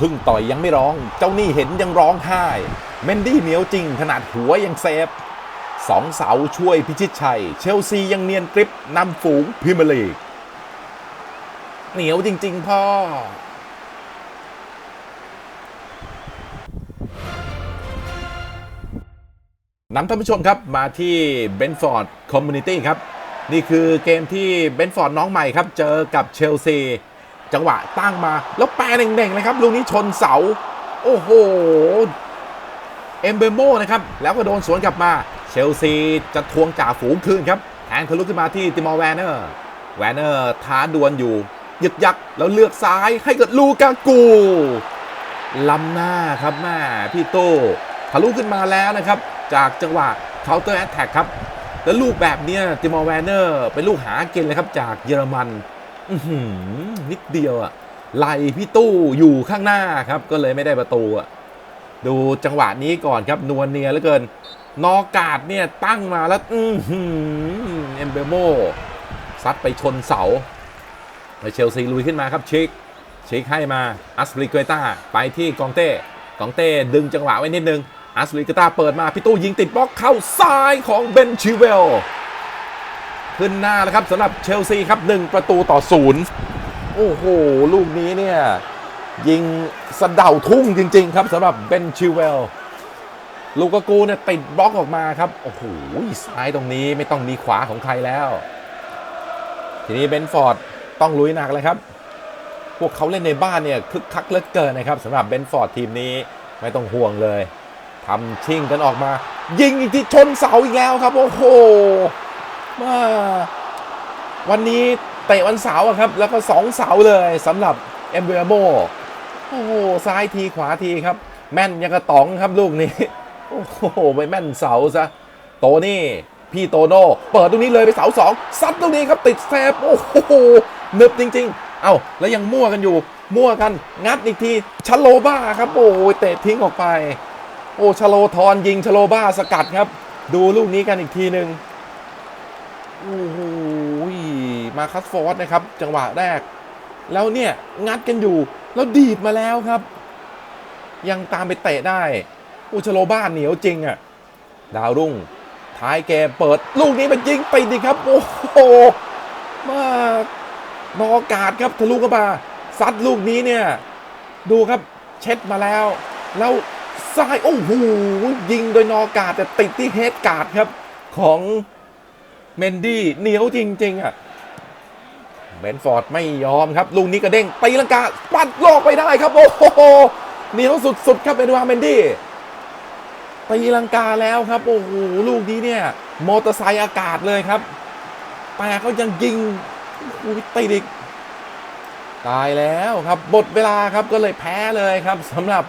พึ่งต่อยยังไม่ร้อง เจ้านี่เห็นยังร้องไห้ เมนดี้เหนียวจริงขนาดหัวยังเซฟสองเสาช่วยพิชิตชัย เชลซียังเนียนกริปนำฝูงพรีเมียร์ลีก เหนียวจริง ๆ พ่อ นำท่านผู้ชมครับมาที่เบนฟอร์ดคอมมูนิตี้ครับ นี่คือเกมที่เบนฟอร์ดน้องใหม่ครับ เจอกับเชลซี จังหวะตั้งมาแล้วแปรเน่งๆนะครับลูกนี้ชนเสา โอ้โห เอมเบโมนะครับ แล้วก็โดนสวนกลับมา เชลซีจะทวงจ่าฝูงคืนครับแทงทะลุขึ้นมาที่ติมอร์แวนเนอร์ แวนเนอร์ท้าดวลอยู่ ยึกยักแล้วเลือกซ้ายให้กับลูกากูล้ำหน้าครับแม่พี่โตทะลุขึ้นมาแล้วนะครับ จากจังหวะ counter attack ครับ แล้วลูกแบบเนี้ยติมอร์แวนเนอร์เป็นลูกหาเกณฑ์เลยครับจากเยอรมัน นิดเดียวอะไหลพี่ตู้อยู่ข้างหน้าครับ ก็เลยไม่ได้ประตูอะดูจังหวะนี้ก่อนครับนวลเนียเหลือเกิน นอกาดเนี่ยตั้งมาแล้ว อือหือเอมเบโมซัดไปชนเสาแล้วเชลซีลุยขึ้นมาครับชิกชิกให้มาอัสริเกต้าไปที่กองเต้กองเต้ดึงจังหวะไว้นิดนึงอัสริเกต้าเปิดมาพี่ตู้ยิงติดบล็อกเข้าซ้ายของเบนชิเวล ขึ้นหน้าแล้วครับสำหรับเชลซีครับ 1 ประตูต่อศูนย์โอ้โห ลูกนี้เนี่ย ยิงสะเดาทุ่งจริง ๆ ครับสำหรับเบนชิเวลลูกากูเนี่ยติดบล็อกออกมาครับ โอ้โหซ้ายตรงนี้ไม่ต้องมีขวาของใครแล้ว ทีนี้เบนฟอร์ดต้องลุยหนักเลยครับ พวกเขาเล่นในบ้านเนี่ยคึกคักเหลือเกินนะครับสำหรับเบนฟอร์ดทีมนี้ไม่ต้องห่วงเลยทำชิ่งกันออกมา ยิงอีกทีชนเสาอีกแล้วครับ โอ้โห วันนี้เตะวันเสาร์ครับ แล้วก็สองเสาเลยสำหรับเอ็มเบโมโอ้โหซ้ายทีขวาทีครับ แม่นยังกระตองครับลูกนี้ โอ้โหไปแม่นเสาซะโตนี่ พี่โตโน่เปิดตรงนี้เลยไปเสาสองซัดตรงนี้ครับติดแซบโอ้โหนึบจริง ๆ เอ้าแล้วยังมั่วกันอยู่ มั่วกันงัดอีกทีชโลบ้าครับ โอ้ยเตะทิ้งออกไป โอ้ชโลทอนยิงชโลบ้าสกัดครับ ดูลูกนี้กันอีกทีหนึ่ง โอ้โหมาคัสฟอร์ดนะครับ จังหวะแรก แล้วเนี่ย งัดกันอยู่ แล้วดีดมาแล้วครับ ยังตามไปเตะได้ อุชโลบ้านเหนียวจริงอะ่ะ ดาวรุ่ง ท้ายเกมเปิด ลูกนี้มันยิงไปดิครับ โอ้โห มานอากาศครับทะลุเข้ามาซัดลูกนี้เนี่ย ดูครับเช็ดมาแล้ว แล้วซ้าย โอ้โหยิงโดยนอกาศแต่ติดที่เฮดการ์ดครับของ เมนดี้เหนียวจริง ๆ อะเบนฟอร์ดไม่ยอมครับ ลูกนี้กระเด้งตีลังกา ปัดลอกไปได้ครับ โอ้โหเหนียวสุด ๆ ครับเอ็ดวาร์เมนดี้ตีลังกาแล้วครับ โอ้โหลูกนี้เนี่ยมอเตอร์ไซค์อากาศเลยครับ แต่เขายังยิงโอ้โหตีอีกตายแล้วครับหมดเวลาครับก็เลยแพ้เลยครับสำหรับ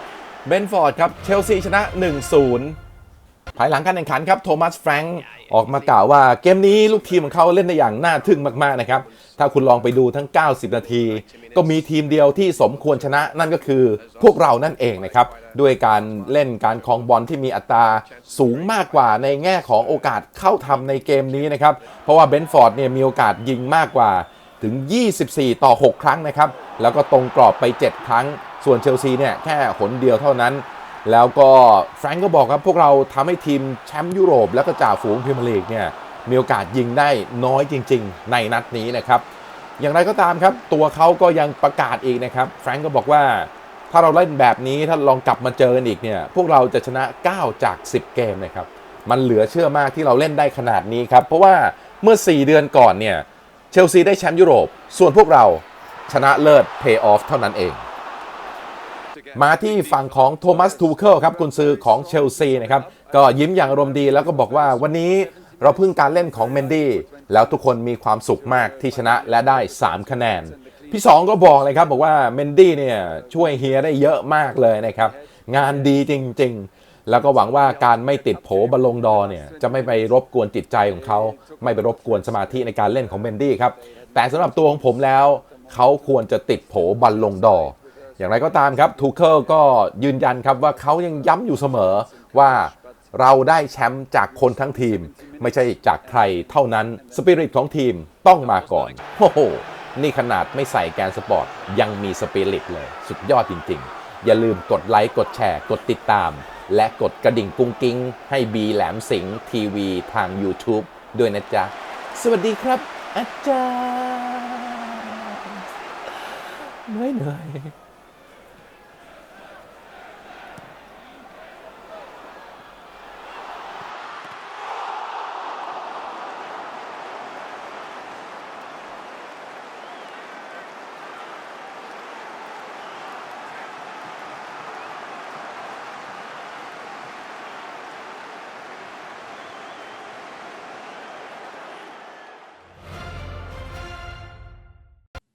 เบนฟอร์ดครับเชลซีชนะ 1-0 ภายหลังการแข่งขันครับโทมัสแฟรงค์ออกมากล่าวว่าเกมนี้ลูกทีมของเขาเล่นได้อย่างน่าทึ่งมากๆนะครับ ถ้าคุณลองไปดูทั้ง 90 นาที ก็มีทีมเดียวที่สมควรชนะนั่นก็คือพวกเรานั่นเองนะครับ ด้วยการเล่นการครองบอลที่มีอัตราสูงมากกว่าในแง่ของโอกาสเข้าทำในเกมนี้นะครับ เพราะว่าเบนฟอร์ดเนี่ยมีโอกาสยิงมากกว่าถึง 24 ต่อ 6 ครั้งนะครับ แล้วก็ตรงกรอบไป 7 ครั้ง ส่วนเชลซีเนี่ยแค่หนเดียวเท่านั้น แล้วก็แฟรงก์ก็บอกครับพวกเราทำให้ทีมแชมป์ยุโรป แล้วก็จ่าฝูงพรีเมียร์ลีกเนี่ยมีโอกาสยิงได้น้อยจริง ๆ ในนัดนี้นะครับ อย่างไรก็ตามครับ ตัวเขาก็ยังประกาศอีกนะครับแฟรงก์ก็บอกว่าถ้าเราเล่นแบบนี้ถ้าลองกลับมาเจอกันอีกเนี่ยพวกเราจะชนะ 9 จาก 10 เกมนะครับมันเหลือเชื่อมากที่เราเล่นได้ขนาดนี้ครับ เพราะว่าเมื่อ 4 เดือนก่อนเนี่ยเชลซีได้แชมป์ยุโรป ส่วนพวกเราชนะเลิศเพย์ออฟเท่านั้นเอง มาที่ฝั่งของโทมัสทูเคิลครับกุนซือของเชลซีนะครับก็ยิ้มอย่างอารมณ์ดีแล้วก็บอกว่าวันนี้เราพึ่งการเล่นของเมนดี้แล้วทุกคนมีความสุขมากที่ชนะและได้ 3 คะแนน พี่สองก็บอกเลยครับบอกว่าเมนดี้เนี่ยช่วยเฮียได้เยอะมากเลยนะครับ งานดีจริง ๆ แล้วก็หวังว่าการไม่ติดโผบอลลงดอเนี่ยจะไม่ไปรบกวนจิตใจของเขา ไม่ไปรบกวนสมาธิในการเล่นของเมนดี้ครับแต่สำหรับตัวของผมแล้ว เขาควรจะติดโผบอลลงดอ อย่างไรก็ตามครับทูเคิลก็ยืนยันครับว่าเขายังย้ำอยู่เสมอว่าเราได้แชมป์จากคนทั้งทีม ไม่ใช่จากใครเท่านั้นสปิริตของทีมต้องมาก่อนโอ้โหนี่ขนาดไม่ใส่แกนสปอร์ต ยังมีสปิริตเลย สุดยอดจริงๆ อย่าลืมกดไลค์ กดแชร์ กดติดตาม และกดกระดิ่งกุ้งกิ้ง ให้บีแหลมสิงห์ทีวีทาง YouTube ด้วยนะจ๊ะ สวัสดีครับ อาจารย์เหนื่อยเหนื่อย